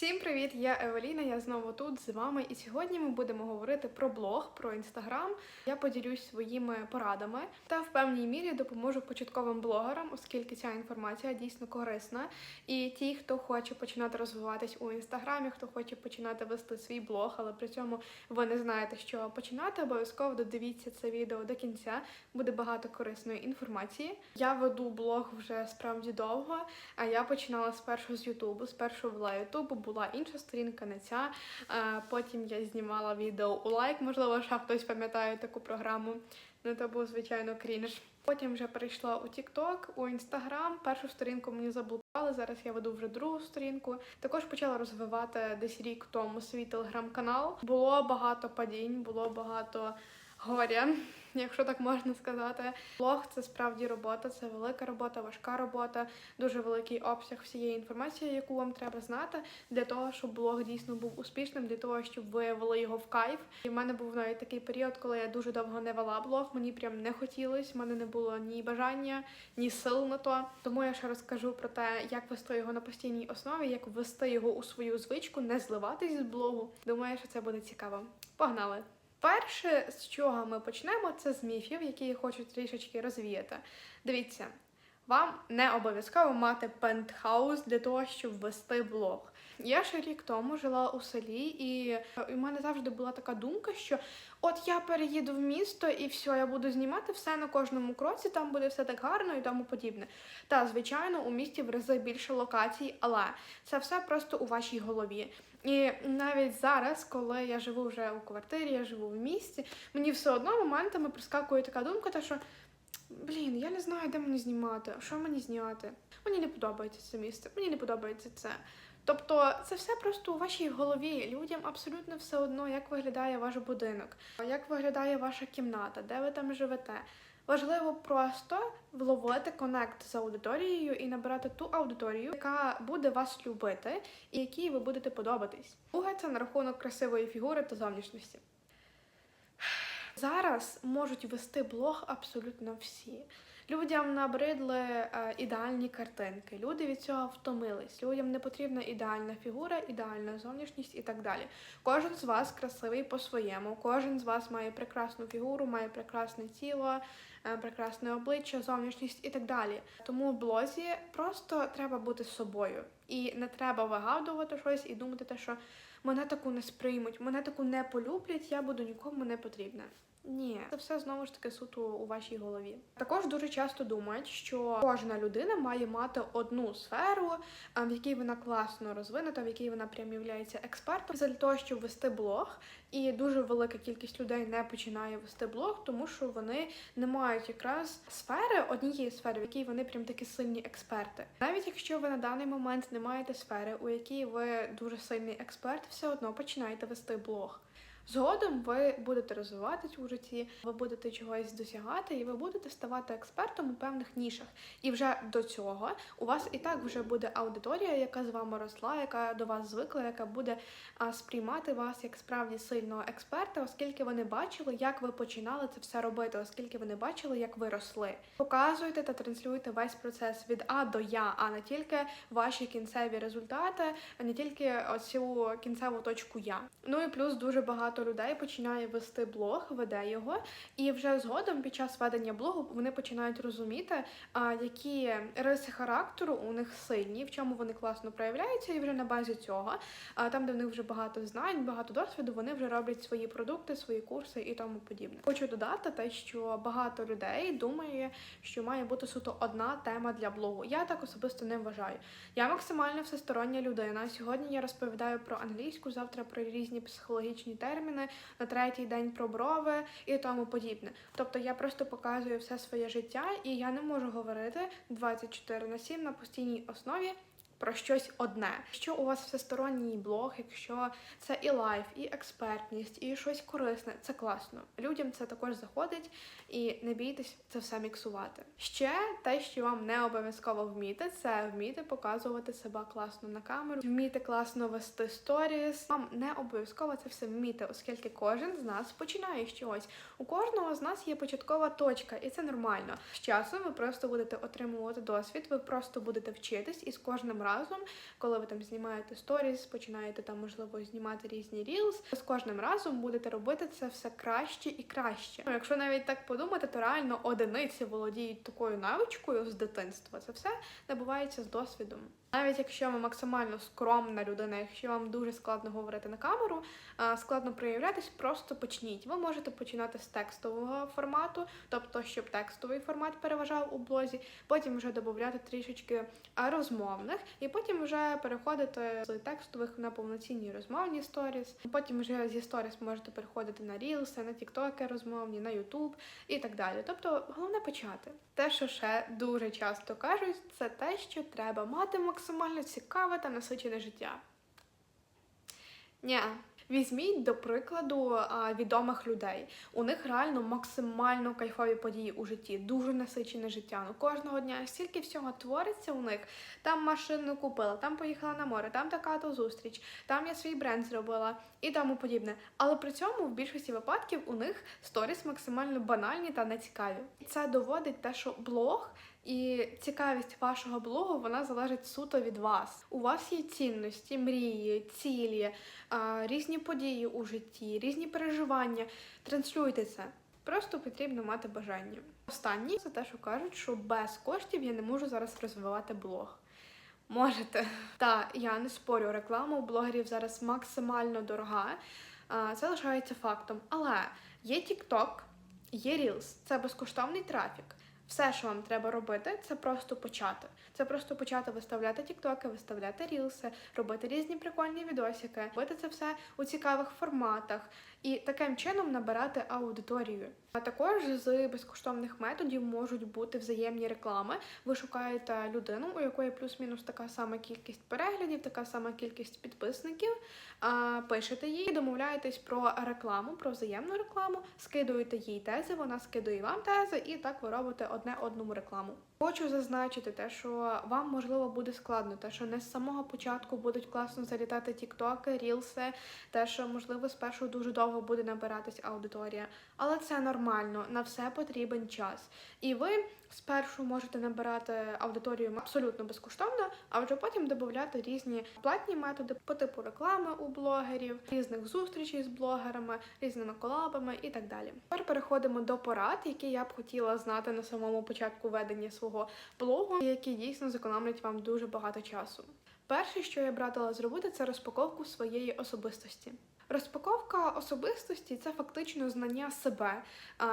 Всім привіт! Я Евеліна. Я знову тут з вами. І сьогодні ми будемо говорити про блог, про інстаграм. Я поділюсь своїми порадами та в певній мірі допоможу початковим блогерам, оскільки ця інформація дійсно корисна. І ті, хто хоче починати розвиватись у інстаграмі, хто хоче починати вести свій блог, але при цьому ви не знаєте, що починати, обов'язково додивіться це відео до кінця. Буде багато корисної інформації. Я веду блог вже справді довго. А я починала спершу з Ютубу. Спершу вела Ютубу, була інша сторінка, не ця. Е, Потім я знімала відео у лайк, можливо, ще хтось пам'ятає таку програму. Ну, то був, звичайно, крінж. Потім вже перейшла у TikTok, у Instagram. Першу сторінку мені заблокували. Зараз я веду вже другу сторінку. Також почала розвивати десь рік тому свій телеграм-канал. Було багато падінь, було багато горя, якщо так можна сказати. Блог це справді робота, це велика робота, важка робота, дуже великий обсяг всієї інформації, яку вам треба знати, для того, щоб блог дійсно був успішним, для того, щоб ви вели його в кайф. І в мене був навіть такий період, коли я дуже довго не вела блог. Мені прям не хотілось, в мене не було ні бажання, ні сил на то. Тому я ще розкажу про те, як вести його на постійній основі, як ввести його у свою звичку, не зливатись з блогу. Думаю, що це буде цікаво. Погнали! Перше, з чого ми почнемо, це з міфів, які я хочу трішечки розвіяти. Дивіться, вам не обов'язково мати пентхаус для того, щоб вести блог. Я ще рік тому жила у селі, і у мене завжди була така думка, що от я переїду в місто і все, я буду знімати все на кожному кроці, там буде все так гарно і тому подібне. Та, звичайно, у місті в рази більше локацій, але це все просто у вашій голові. І навіть зараз, коли я живу вже у квартирі, я живу в місті, мені все одно моментами прискакує така думка, та що блін, я не знаю, де мені знімати, що мені зняти. Мені не подобається це місце, мені не подобається це. Тобто це все просто у вашій голові. Людям абсолютно все одно, як виглядає ваш будинок, як виглядає ваша кімната, де ви там живете. Важливо просто вловити конект з аудиторією і набирати ту аудиторію, яка буде вас любити і якій ви будете подобатись. Друге це на рахунок красивої фігури та зовнішності. Зараз можуть вести блог абсолютно всі. Людям набридли е, ідеальні картинки, люди від цього втомились. Людям не потрібна ідеальна фігура, ідеальна зовнішність і так далі. Кожен з вас красивий по-своєму, кожен з вас має прекрасну фігуру, має прекрасне тіло, е, прекрасне обличчя, зовнішність і так далі. Тому в блозі просто треба бути собою. І не треба вигадувати щось і думати, те, що мене таку не сприймуть, мене таку не полюблять, я буду нікому не потрібна. Ні, це все знову ж таки суто у вашій голові. Також дуже часто думають, що кожна людина має мати одну сферу, в якій вона класно розвинута, в якій вона прям являється експертом для того, щоб вести блог. І дуже велика кількість людей не починає вести блог, тому що вони не мають якраз сфери однієї сфери, в якій вони прям такі сильні експерти. Навіть якщо ви на даний момент не маєте сфери, у якій ви дуже сильний експерт, все одно починаєте вести блог. Згодом ви будете розвиватись у житті, ви будете чогось досягати, і ви будете ставати експертом у певних нішах. І вже до цього у вас і так вже буде аудиторія, яка з вами росла, яка до вас звикла, яка буде сприймати вас як справді сильного експерта, оскільки вони бачили, як ви починали це все робити, оскільки вони бачили, як ви росли. Показуйте та транслюйте весь процес від А до Я, а не тільки ваші кінцеві результати, а не тільки оцю кінцеву точку Я. Ну і плюс дуже багато людей починає вести блог, веде його, і вже згодом під час ведення блогу вони починають розуміти, які риси характеру у них сильні, в чому вони класно проявляються, і вже на базі цього, там, де в них вже багато знань, багато досвіду, вони вже роблять свої продукти, свої курси і тому подібне. Хочу додати те, що багато людей думає, що має бути суто одна тема для блогу. Я так особисто не вважаю. Я максимально всестороння людина. Сьогодні я розповідаю про англійську, завтра про різні психологічні терміни, на третій день про брови і тому подібне. Тобто я просто показую все своє життя, і я не можу говорити 24 на 7 на постійній основі. Про щось одне. Якщо у вас всесторонній блог, якщо це і лайф, і експертність, і щось корисне, це класно. Людям це також заходить, і не бійтесь це все міксувати. Ще те, що вам не обов'язково вміти, це вміти показувати себе класно на камеру, вміти класно вести сторіс. Вам не обов'язково це все вміти, оскільки кожен з нас починає чогось. У кожного з нас є початкова точка, і це нормально. З часом ви просто будете отримувати досвід, ви просто будете вчитись, і з кожним разом разом, коли ви там знімаєте сторіс, починаєте там можливо знімати різні рілс. З кожним разом будете робити це все краще і краще. Ну, якщо навіть так подумати, то реально одиниці володіють такою навичкою з дитинства. Це все набувається з досвідом. Навіть якщо ви максимально скромна людина, якщо вам дуже складно говорити на камеру, складно проявлятись, просто почніть. Ви можете починати з текстового формату, тобто щоб текстовий формат переважав у блозі, потім вже додати трішечки розмовних, і потім вже переходити з текстових на повноцінні розмовні сторіс. Потім вже зі сторіс можете переходити на рілси, на тіктоки розмовні, на ютуб і так далі. Тобто головне почати. Те, що ще дуже часто кажуть, це те, що треба мати максимально цікаве та насичене життя. Ні. Візьміть, до прикладу, відомих людей. У них реально максимально кайфові події у житті, дуже насичене життя. Ну кожного дня стільки всього твориться у них. Там машину купила, там поїхала на море, там така то зустріч, там я свій бренд зробила і тому подібне. Але при цьому в більшості випадків у них сторіс максимально банальні та нецікаві. Це доводить те, що блог. І цікавість вашого блогу вона залежить суто від вас. У вас є цінності, мрії, цілі, різні події у житті, різні переживання. Транслюйте це. Просто потрібно мати бажання. Останнє це те, що кажуть, що без коштів я не можу зараз розвивати блог. Можете. Та я не спорю, реклама у блогерів зараз максимально дорога. Це лишається фактом. Але є TikTok, є Reels, це безкоштовний трафік. Все, що вам треба робити, це просто почати. Це просто почати виставляти тіктоки, виставляти рілси, робити різні прикольні відосики, робити це все у цікавих форматах і таким чином набирати аудиторію. А також з безкоштовних методів можуть бути взаємні реклами. Ви шукаєте людину, у якої плюс-мінус така сама кількість переглядів, така сама кількість підписників. Пишете їй, домовляєтесь про рекламу, про взаємну рекламу, скидуєте їй тези, вона скидує вам тези, і так ви робите одне одному рекламу. Хочу зазначити те, що вам можливо буде складно, те, що не з самого початку будуть класно залітати тіктоки, рілси, те, що можливо спершу дуже довго буде набиратись аудиторія, але це нормально, на все потрібен час. І ви спершу можете набирати аудиторію абсолютно безкоштовно, а вже потім додати різні платні методи по типу реклами у блогерів, різних зустрічей з блогерами, різними колабами і так далі. Тепер переходимо до порад, які я б хотіла знати на самому початку ведення свого блогу, які дійсно зекономлять вам дуже багато часу. Перше, що я б зробити, це розпаковку своєї особистості. Розпаковка особистості це фактично знання себе,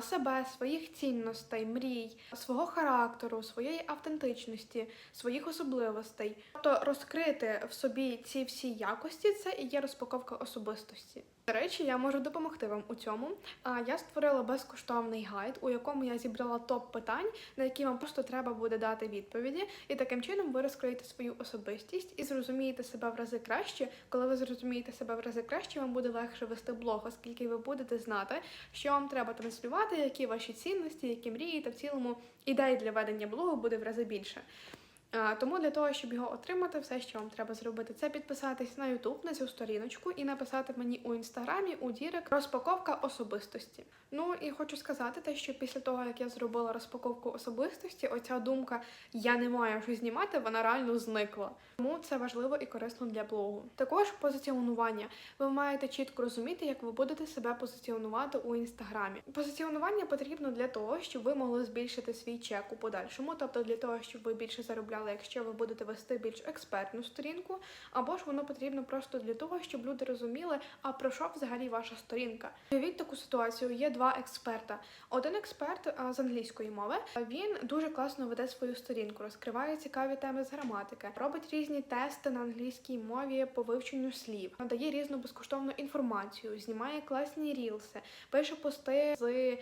себе, своїх цінностей, мрій, свого характеру, своєї автентичності, своїх особливостей. Тобто розкрити в собі ці всі якості це і є розпаковка особистості. До речі, я можу допомогти вам у цьому. А, Я створила безкоштовний гайд, у якому я зібрала топ питань, на які вам просто треба буде дати відповіді, і таким чином ви розкриєте свою особистість і зрозумієте себе в рази краще. Коли ви зрозумієте себе в рази краще, вам буде легше вести блог, оскільки ви будете знати, що вам треба транслювати, які ваші цінності, які мрії, та в цілому ідей для ведення блогу буде в рази більше. А, Тому для того, щоб його отримати, все, що вам треба зробити, це підписатись на YouTube, на цю сторіночку і написати мені у інстаграмі у Дірек розпаковка особистості. Ну і хочу сказати те, що після того, як я зробила розпаковку особистості, оця думка я не маю що знімати, вона реально зникла. Тому це важливо і корисно для блогу. Також позиціонування. Ви маєте чітко розуміти, як ви будете себе позиціонувати у інстаграмі. Позиціонування потрібно для того, щоб ви могли збільшити свій чек у подальшому, тобто для того, щоб ви більше заробляли, якщо ви будете вести більш експертну сторінку, або ж воно потрібно просто для того, щоб люди розуміли, а про що взагалі ваша сторінка. Уявіть таку ситуацію. Є два експерта. Один експерт з англійської мови. Він дуже класно веде свою сторінку, розкриває цікаві теми з граматики, робить різні тести на англійській мові по вивченню слів, надає різну безкоштовну інформацію, знімає класні рілси, пише пости з.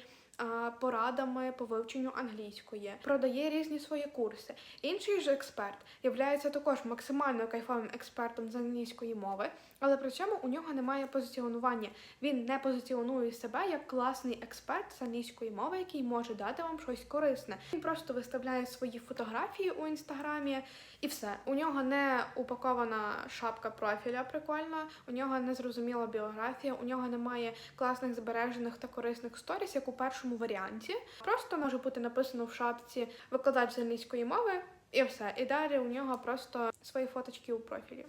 Порадами по вивченню англійської продає різні свої курси. Інший ж експерт являється також максимально кайфовим експертом з англійської мови, але при цьому у нього немає позиціонування. Він не позиціонує себе як класний експерт з англійської мови, який може дати вам щось корисне. Він просто виставляє свої фотографії у інстаграмі і все. У нього не упакована шапка профіля прикольна, у нього не зрозуміла біографія, у нього немає класних збережених та корисних сторіс, як у першому варіанті. Просто може бути написано в шапці викладач з англійської мови. І все. І далі у нього просто свої фоточки у профілі.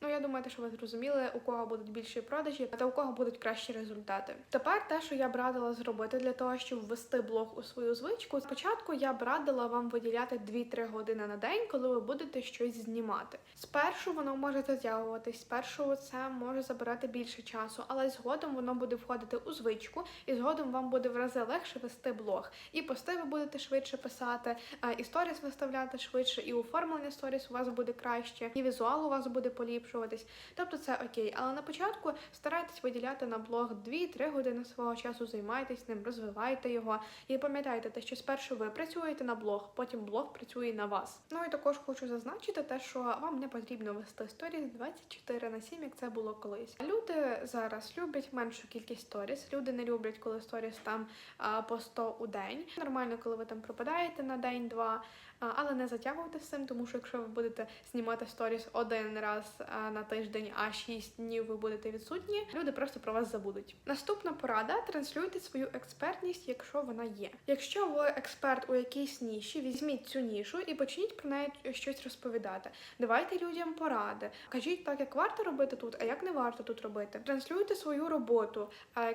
Ну, я думаю, те, що ви зрозуміли, у кого будуть більші продажі, та у кого будуть кращі результати. Тепер те, що я б радила зробити для того, щоб ввести блог у свою звичку. Спочатку я б радила вам виділяти 2-3 години на день, коли ви будете щось знімати. Спершу воно може затягуватись, спершу це може забирати більше часу, але згодом воно буде входити у звичку, і згодом вам буде в рази легше вести блог. І пости ви будете швидше писати, і сторіс виставляти швидше, і оформлення сторіс у вас буде краще, і візуал у вас буде поліпшуватись. Тобто це окей. Але на початку старайтесь виділяти на блог 2-3 години свого часу, займайтесь ним, розвивайте його. І пам'ятайте те, що спершу ви працюєте на блог, потім блог працює на вас. Ну і також хочу зазначити те, що вам не потрібно вести сторіс 24 на 7, як це було колись. Люди зараз люблять меншу кількість сторіс. Люди не люблять, коли сторіс там а, по 100 у день. Нормально, коли ви там пропадаєте на день-два. Але не затягуйте з цим, тому що якщо ви будете знімати сторіс один раз на тиждень, а 6 днів ви будете відсутні, люди просто про вас забудуть. Наступна порада: транслюйте свою експертність, якщо вона є. Якщо ви експерт у якійсь ніші, візьміть цю нішу і почніть про неї щось розповідати. Давайте людям поради. Кажіть так, як варто робити тут, а як не варто тут робити. Транслюйте свою роботу,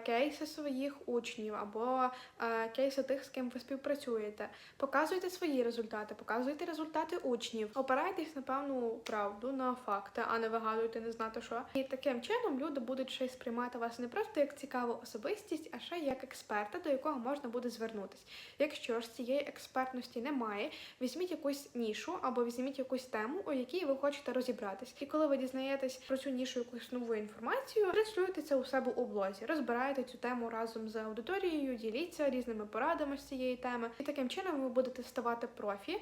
кейси своїх учнів або кейси тих, з ким ви співпрацюєте. Показуйте свої результати, показуйте результати учнів. Опирайтесь на певну правду, на факти, а не вигадуйте не знати що. І таким чином люди будуть ще й сприймати вас не просто як цікаву особистість, а ще як експерта, до якого можна буде звернутись. Якщо ж цієї експертності немає, візьміть якусь нішу або візьміть якусь тему, у якій ви хочете розібратись. І коли ви дізнаєтесь про цю нішу якусь нову інформацію, транслюйте це у себе у блозі, розбирайте цю тему разом з аудиторією, діліться різними порадами з цієї теми. І таким чином ви будете ставати профі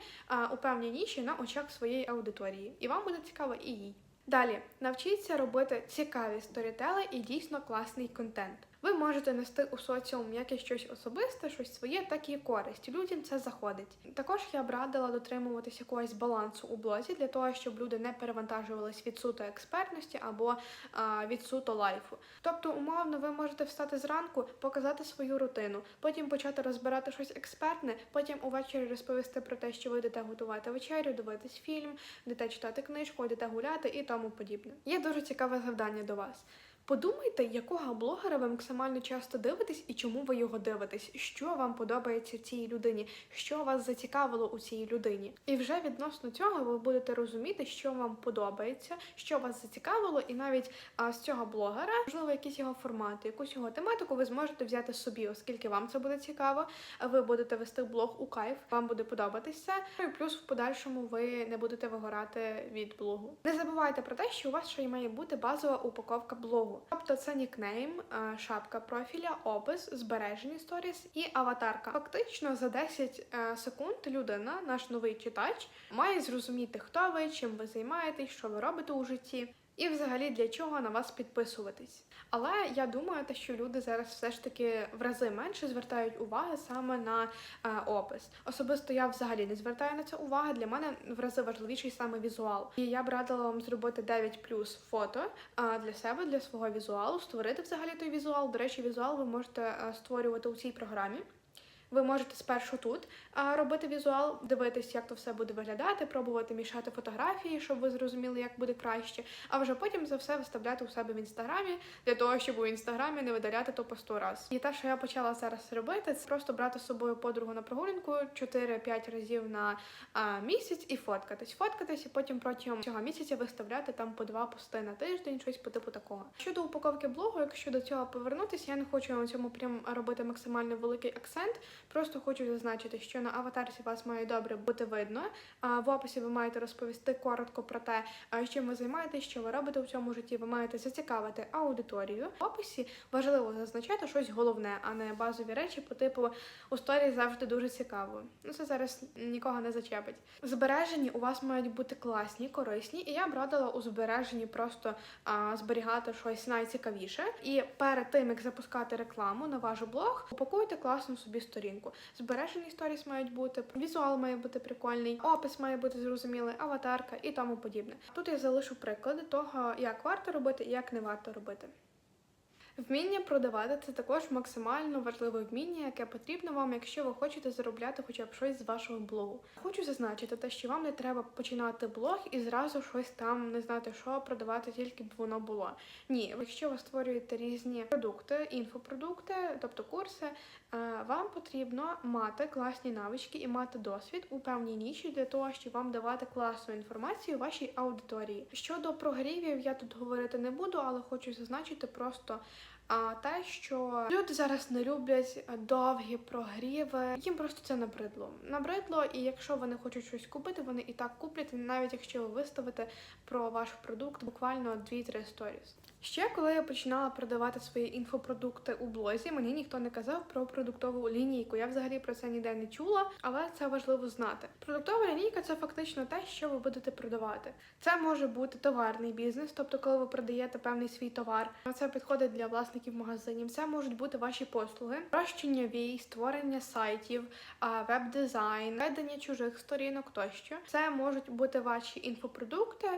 у певній ніші на очах своєї аудиторії. І вам буде цікаво і їй. Далі навчіться робити цікаві сторітели і дійсно класний контент. Ви можете нести у соціум як і щось особисте, щось своє, так і користь. Людям це заходить. Також я б радила дотримуватись якогось балансу у блозі для того, щоб люди не перевантажувались від суто експертності або а, від суто лайфу. Тобто, умовно, ви можете встати зранку, показати свою рутину, потім почати розбирати щось експертне, потім увечері розповісти про те, що ви йдете готувати вечерю, дивитись фільм, йдете читати книжку, йдете гуляти і тому подібне. Є дуже цікаве завдання до вас. Подумайте, якого блогера ви максимально часто дивитесь і чому ви його дивитесь, що вам подобається цій людині, що вас зацікавило у цій людині. І вже відносно цього ви будете розуміти, що вам подобається, що вас зацікавило, і навіть а, з цього блогера, можливо, якісь його формати, якусь його тематику ви зможете взяти собі, оскільки вам це буде цікаво. Ви будете вести блог у кайф, вам буде подобатися. Ну і плюс в подальшому ви не будете вигорати від блогу. Не забувайте про те, що у вас ще й має бути базова упаковка блогу. Тобто це нікнейм, е, шапка профіля, опис, збережені сторіс і аватарка. Фактично за 10 е, секунд людина, наш новий читач, має зрозуміти, хто ви, чим ви займаєтесь, що ви робите у житті. І взагалі для чого на вас підписуватись. Але я думаю, що люди зараз все ж таки в рази менше звертають уваги саме на е, опис. Особисто я взагалі не звертаю на це уваги. Для мене в рази важливіший саме візуал. І я б радила вам зробити 9 плюс фото е, для себе, для свого візуалу, створити взагалі той візуал. До речі, візуал ви можете е, створювати у цій програмі. Ви можете спершу тут робити візуал, дивитись, як то все буде виглядати, пробувати мішати фотографії, щоб ви зрозуміли, як буде краще. А вже потім за все виставляти у себе в інстаграмі для того, щоб у інстаграмі не видаляти то по 100 раз. І те, що я почала зараз робити, це просто брати з собою подругу на прогулянку 4-5 разів на місяць і фоткатись. Фоткатись, і потім протягом цього місяця виставляти там по два пости на тиждень, щось по типу такого. Щодо упаковки блогу, якщо до цього повернутися, я не хочу на цьому прям робити максимально великий акцент. Просто хочу зазначити, що на аватарці вас має добре бути видно. В описі ви маєте розповісти коротко про те, чим ви займаєтесь, що ви робите у цьому житті. Ви маєте зацікавити аудиторію. В описі важливо зазначати щось головне, а не базові речі по типу у сторі завжди дуже цікаво. Ну це зараз нікого не зачепить. Збережені у вас мають бути класні, корисні, і я б радила у збереженні просто а, зберігати щось найцікавіше. І перед тим як запускати рекламу на ваш блог, упакуйте класно собі сторінку. Збережені сторіс мають бути, візуал має бути прикольний, опис має бути зрозумілий, аватарка і тому подібне. Тут я залишу приклади того, як варто робити і як не варто робити. Вміння продавати це також максимально важливе вміння, яке потрібно вам, якщо ви хочете заробляти хоча б щось з вашого блогу. Хочу зазначити те, що вам не треба починати блог і зразу щось там не знати, що продавати, тільки б воно було. Ні, якщо ви створюєте різні продукти, інфопродукти, тобто курси, е, вам потрібно мати класні навички і мати досвід у певній ніші для того, щоб вам давати класну інформацію вашій аудиторії. Щодо прогрівів, я тут говорити не буду, але хочу зазначити просто. А те, що люди зараз не люблять довгі прогріви, їм просто це набридло. Набридло, і якщо вони хочуть щось купити, вони і так куплять, навіть якщо ви виставите про ваш продукт буквально 2-3 сторіс. Ще коли я починала продавати свої інфопродукти у блозі, мені ніхто не казав про продуктову лінійку. Я взагалі про це ніде не чула, але це важливо знати. Продуктова лінійка це фактично те, що ви будете продавати. Це може бути товарний бізнес, тобто, коли ви продаєте певний свій товар. Це підходить для власників магазинів. Це можуть бути ваші послуги, розчиння вій, створення сайтів, веб-дизайн, ведення чужих сторінок тощо. Це можуть бути ваші інфопродукти,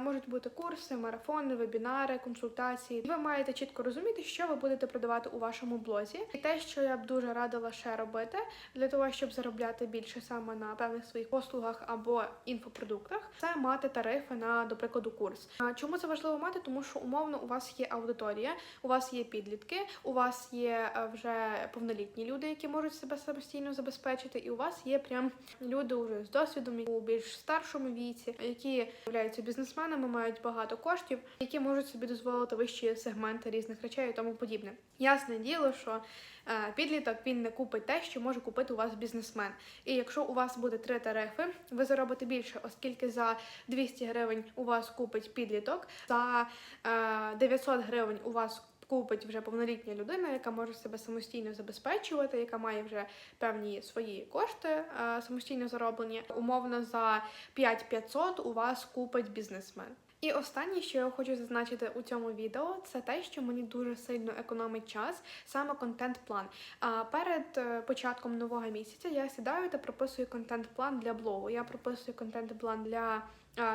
можуть бути курси, марафони, вебінари, консультації. Ви маєте чітко розуміти, що ви будете продавати у вашому блозі. І те, що я б дуже радила ще робити для того, щоб заробляти більше саме на певних своїх послугах або інфопродуктах, це мати тарифи на, до прикладу, курс. Чому це важливо мати? Тому що умовно у вас є аудиторія, у вас є підлітки, у вас є е, вже повнолітні люди, які можуть себе самостійно забезпечити, і у вас є прям люди уже з досвідом у більш старшому віці, які являються бізнесменами, мають багато коштів, які можуть собі дозволити вищі сегменти різних речей і тому подібне. Ясне діло, що е, підліток він не купить те, що може купити у вас бізнесмен. І якщо у вас буде три тарифи, ви заробите більше, оскільки за 200 гривень у вас купить підліток, за е, 900 гривень у вас купить вже повнолітня людина, яка може себе самостійно забезпечувати, яка має вже певні свої кошти е, самостійно зароблені. Умовно за 5500 у вас купить бізнесмен. І останнє, що я хочу зазначити у цьому відео, це те, що мені дуже сильно економить час, саме контент-план. А перед е, початком нового місяця я сідаю та прописую контент-план для блогу. Я прописую контент-план для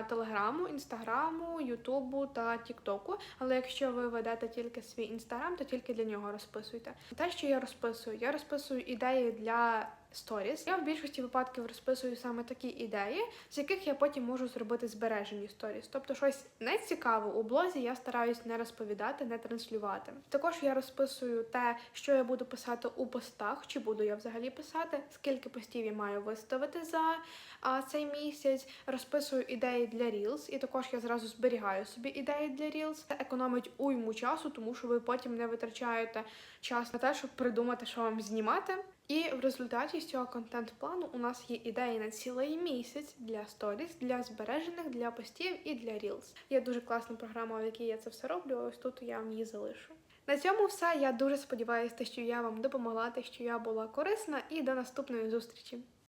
Телеграму, інстаграму, Ютубу та Тіктоку. Але якщо ви ведете тільки свій інстаграм, то тільки для нього розписуйте. Те, що я розписую, я розписую ідеї для сторіс. Я в більшості випадків розписую саме такі ідеї, з яких я потім можу зробити збережені сторіс. Тобто щось нецікаве у блозі я стараюсь не розповідати, не транслювати. Також я розписую те, що я буду писати у постах, чи буду я взагалі писати, скільки постів я маю виставити за а, цей місяць. Розписую ідеї для Reels, і також я зразу зберігаю собі ідеї для Reels. Це економить уйму часу, тому що ви потім не витрачаєте час на те, щоб придумати, що вам знімати. І в результаті з цього контент-плану у нас є ідеї на цілий місяць для сторіс, для збережених, для постів і для Reels. Є дуже класна програма, в якій я це все роблю. Ось тут я вам її залишу. На цьому все. Я дуже сподіваюся, що я вам допомогла, що я була корисна, і до наступної зустрічі.